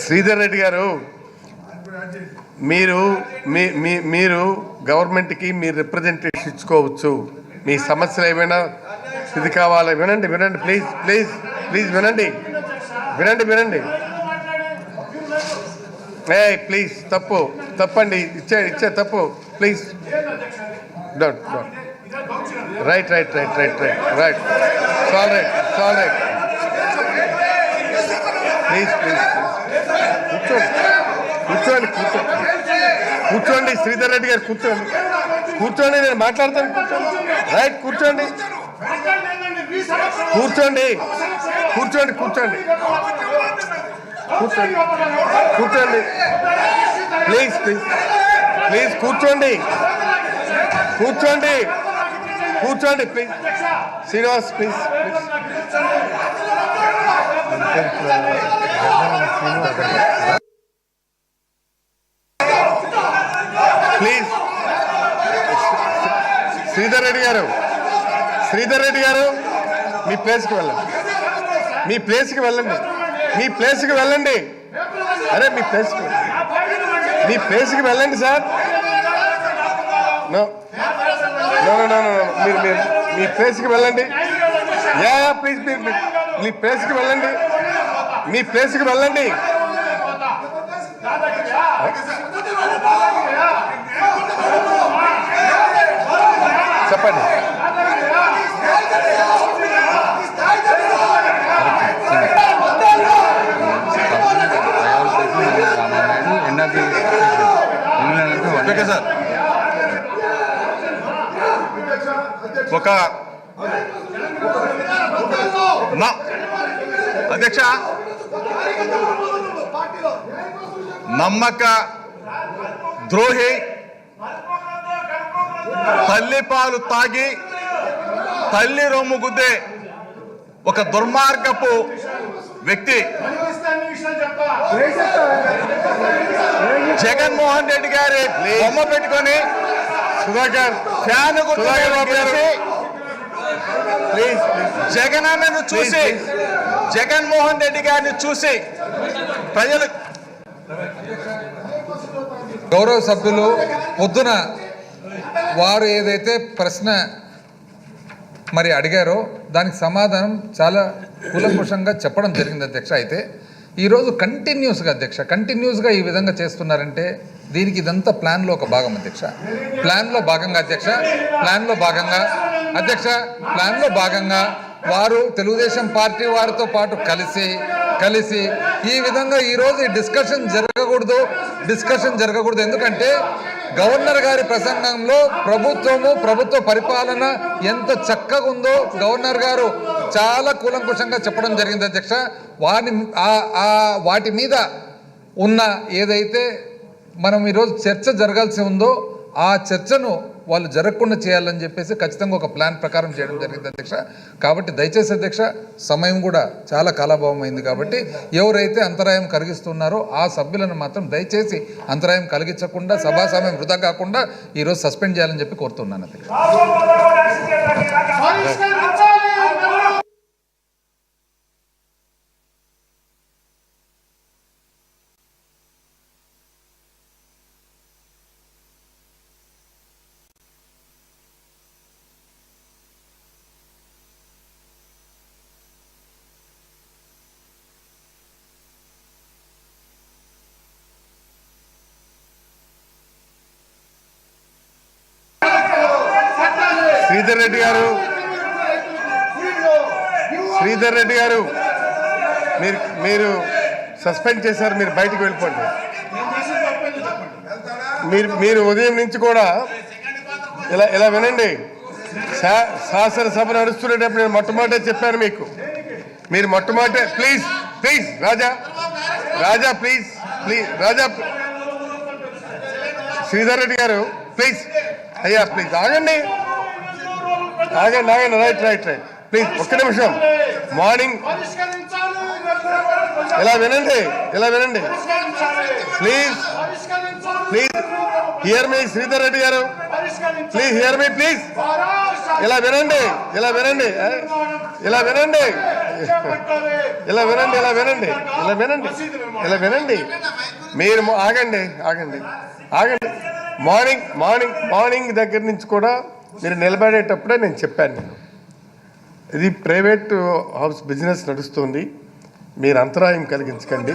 శ్రీధర్ రెడ్డి గారు మీరు మీ మీ మీరు గవర్నమెంట్కి మీ రిప్రజెంటేషన్ ఇచ్చుకోవచ్చు. మీ సమస్యలు ఏమైనా ఇది కావాలి. వినండి వినండి ప్లీజ్ ప్లీజ్ ప్లీజ్ వినండి. వినండి వినండి. ఏ ప్లీజ్ తప్పు తప్పండి. ఇచ్చే ఇచ్చే తప్పు please don't don't right right right right right right సాల్ రైట్ సాల్ రైట్ ప్లీజ్ ప్లీజ్ కూర్చోండి కూర్చోండి కూర్చోండి కూర్చోండి శ్రీధర్ రెడ్డి గారు కూర్చోండి. కూర్చోండి నేను మాట్లాడతాను కూర్చోండి. రైట్ కూర్చోండి. కూర్చోండి కూర్చోండి కూర్చోండి. కూర్చోండి కూర్చోండి. ప్లీజ్ ప్లీజ్ ప్లీజ్ కూర్చోండి. కూర్చోండి కూర్చోండి please. Srinivas please please please Sridhar Reddy garu Sridhar Reddy గారు మీ ప్లేస్కి వెళ్ళండి. మీ ప్లేస్కి వెళ్ళండి. మీ ప్లేస్కి వెళ్ళండి. అరే మీ ప్లేస్కి మీ ప్లేస్కి వెళ్ళండి సార్. మీరు మీరు మీ ప్లేస్కి వెళ్ళండి. యా ప్లీజ్ మీరు మీ ప్లేస్కి వెళ్ళండి. మీ ప్లేస్కి వెళ్ళండి. చెప్పండి. సార్. ఒక నా అధ్యక్ష. నమ్మక ద్రోహి తల్లి పాలు తాగి తల్లి రొమ్ము గుద్దే ఒక దుర్మార్గపు వ్యక్తి జగన్మోహన్ రెడ్డి గారి బొమ్మ పెట్టుకొని Sudhakar fan please please Jagan అన్నను చూసి జగన్మోహన్ రెడ్డి గారిని చూసి ప్రజలు గౌరవ సభ్యులు పొద్దున వారు ఏదైతే ప్రశ్న మరి అడిగారో దానికి సమాధానం చాలా కూలంకుషంగా చెప్పడం జరిగింది అధ్యక్ష. అయితే ఈరోజు కంటిన్యూస్గా అధ్యక్ష కంటిన్యూస్గా ఈ విధంగా చేస్తున్నారంటే దీనికి ఇదంతా ప్లాన్లో ఒక భాగం అధ్యక్ష. ప్లాన్లో భాగంగా అధ్యక్ష ప్లాన్లో భాగంగా అధ్యక్ష ప్లాన్లో భాగంగా వారు తెలుగుదేశం పార్టీ వారితో పాటు కలిసి కలిసి ఈ విధంగా ఈరోజు ఈ డిస్కషన్ జరగకూడదు డిస్కషన్ జరగకూడదు. ఎందుకంటే గవర్నర్ గారి ప్రసంగంలో ప్రభుత్వము ప్రభుత్వ పరిపాలన ఎంత చక్కగా ఉందో గవర్నర్ గారు చాలా కూలంకుషంగా చెప్పడం జరిగింది అధ్యక్ష. వాని వాటి మీద ఉన్న ఏదైతే మనం ఈరోజు చర్చ జరగాల్సి ఉందో ఆ చర్చను వాళ్ళు జరగకుండా చేయాలని చెప్పేసి ఖచ్చితంగా ఒక ప్లాన్ ప్రకారం చేయడం జరిగింది అధ్యక్ష. కాబట్టి దయచేసి అధ్యక్ష సమయం కూడా చాలా కాలాభావం అయింది కాబట్టి ఎవరైతే అంతరాయం కలిగిస్తున్నారో ఆ సభ్యులను మాత్రం దయచేసి అంతరాయం కలిగించకుండా సభా సమయం వృధా కాకుండా ఈరోజు సస్పెండ్ చేయాలని చెప్పి కోరుతున్నాను అధ్యక్ష. శ్రీధర్ రెడ్డి గారు. శ్రీధర్ రెడ్డి గారు మీరు మీరు సస్పెండ్ చేశారు మీరు బయటికి వెళ్ళిపోండి. మీరు మీరు ఉదయం నుంచి కూడా ఇలా ఇలా వినండి. శా- శాసనసభ నడుస్తున్నప్పుడు నేను మొట్టమొదటే చెప్పాను మీకు. మీరు మొట్టమొదటే please please Raja Raja please please రాజా శ్రీధర్ రెడ్డి గారు ప్లీజ్ అయ్యా ప్లీజ్ ఆగండి. ఆగండి ఆగండి రైట్ రైట్ రైట్. ప్లీజ్ ఒక్క నిమిషం. మార్నింగ్ ఇలా వినండి ఇలా వినండి. Please please hear me Sridhar Reddy garu. Please hear me please ఇలా వినండి ఇలా వినండి. ఇలా వినండి. ఇలా వినండి ఇలా వినండి. ఇలా వినండి. ఇలా వినండి. మీరు ఆగండి ఆగండి. ఆగండి. మార్నింగ్ మార్నింగ్ మార్నింగ్ దగ్గర నుంచి కూడా మీరు నిలబడేటప్పుడే నేను చెప్పాను నేను. ఇది ప్రైవేట్ హౌస్ బిజినెస్ నడుస్తుంది. మీరు అంతరాయం కలిగించకండి.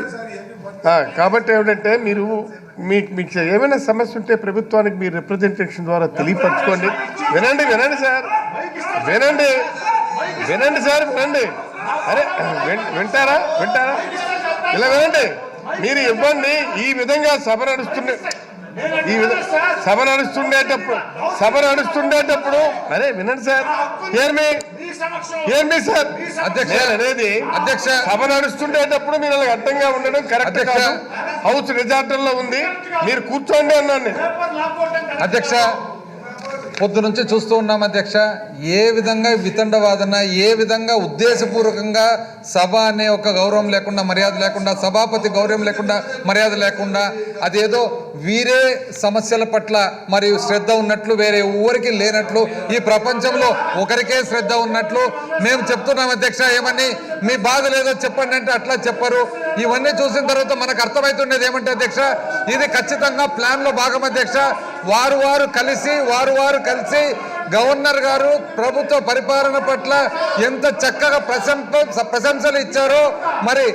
కాబట్టి ఏమిటంటే మీరు మీకు మీకు ఏమైనా సమస్య ఉంటే ప్రభుత్వానికి మీరు రిప్రజెంటేషన్ ద్వారా తెలియపరచుకోండి. వినండి వినండి సార్. వినండి. వినండి సార్ వినండి. అరే వింటారా? వింటారా? ఇలా వినండి. మీరు ఇవ్వండి. ఈ విధంగా సభ నడుస్తుండే ఈ సభ నడుస్తుండేటప్పుడు సభ నడుస్తుండేటప్పుడు అరే వినండి sir hear me hear me sir అధ్యక్ష. అనేది అధ్యక్ష. సభ నడుస్తుండేటప్పుడు మీరు అలా అడ్డంగా ఉండడం కరెక్ట్. కాదు హౌస్ రిజార్టర్లో ఉంది మీరు కూర్చోండి అన్నాను నేను. అధ్యక్ష పొద్దునుంచి చూస్తూ ఉన్నాం అధ్యక్ష. ఏ విధంగా వితండవాదన ఏ విధంగా ఉద్దేశపూర్వకంగా సభ అనే ఒక గౌరవం లేకుండా మర్యాద లేకుండా సభాపతి గౌరవం లేకుండా మర్యాద లేకుండా అదేదో వీరే సమస్యల పట్ల మరియు శ్రద్ధ ఉన్నట్లు వేరే ఊరికి లేనట్లు ఈ ప్రపంచంలో ఒకరికే శ్రద్ధ ఉన్నట్లు మేము చెప్తున్నాం అధ్యక్ష. ఏమని? మీ బాధ లేదో చెప్పండి అంటే అట్లా చెప్పరు. ఇవన్నీ చూసిన తర్వాత మనకు అర్థమవుతుండేది ఏమంటే అధ్యక్ష ఇది ఖచ్చితంగా ప్లాన్లో భాగం అధ్యక్ష. వారు వారు కలిసి వారు వారు కలిసి గవర్నర్ గారు ప్రభుత్వ పరిపాలన పట్ల ఎంత చక్కగా ప్రశంస ప్రశంసలు ఇచ్చారో మరి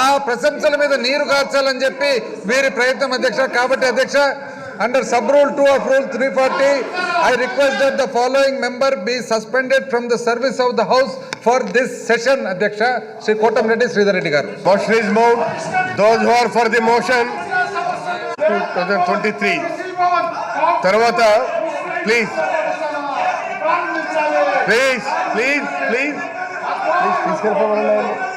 ఆ ప్రశంసల మీద నీరు కార్చాలని చెప్పి వీరి ప్రయత్నం అధ్యక్ష. కాబట్టి అధ్యక్ష Under sub rule 2 of rule 340, I request that the following member be suspended from the service of the house for this session, Adhyaksha, Sri Kotam Reddy Sridhar Reddy Motion is moved. Those who are for the motion, 2023. Tarvata, please. Please, please, please. Please, please, please.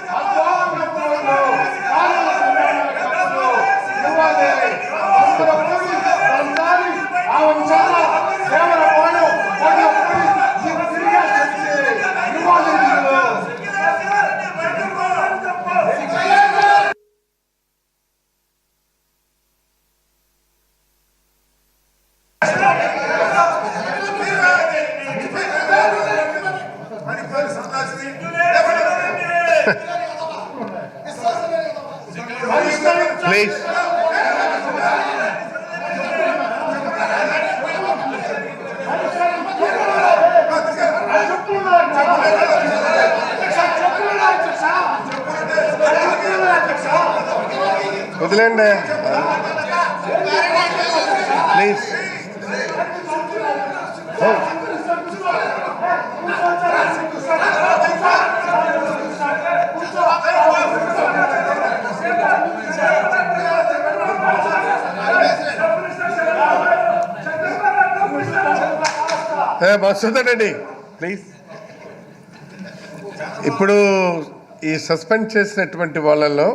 వదిలేండి. Please. Madhusudan Reddy please. ఇప్పుడు ఈ suspend చేసినటువంటి వాళ్ళల్లో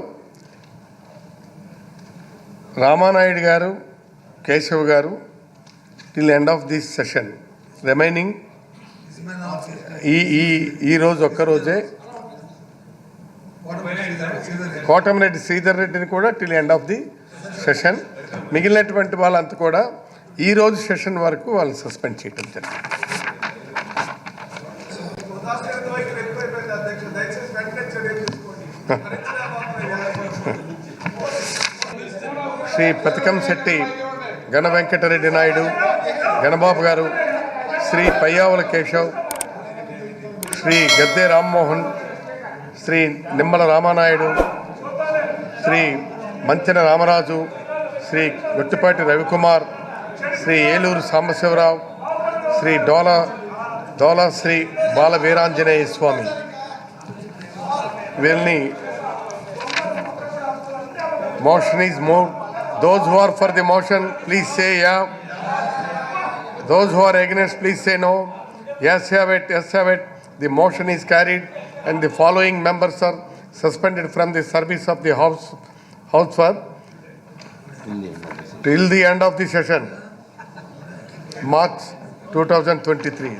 Ramanaidu garu Keshav garu till end of this session remaining. ఈ ఈ ఈ రోజు ఒక్కరోజే కోటమిరెడ్డి శ్రీధర్ రెడ్డిని కూడా till end of the session. మిగిలినటువంటి వాళ్ళంతా కూడా ఈ రోజు సెషన్ వరకు వాళ్ళు సస్పెండ్ చేయడం జరిగింది. శ్రీ పతికం శెట్టి గణ వెంకటరెడ్డి నాయుడు గణబాబు గారు శ్రీ పయ్యావుల కేశవ్ శ్రీ గద్దె రామ్మోహన్ శ్రీ నిమ్మల రామానాయుడు శ్రీ మంచెన రామరాజు శ్రీ గొట్టిపాటి రవికుమార్ శ్రీ ఏలూరు సాంబశివరావు శ్రీ డోల డోల శ్రీ బాల వీరాంజనేయ స్వామి. వీళ్ళని Motion is moved. Those who are for the motion, please say yeah. Those who are against, please say no. Yes, have it, yes, have it. The motion is carried and the following members are suspended from the service of the house, house for till the end of the session, March 2023.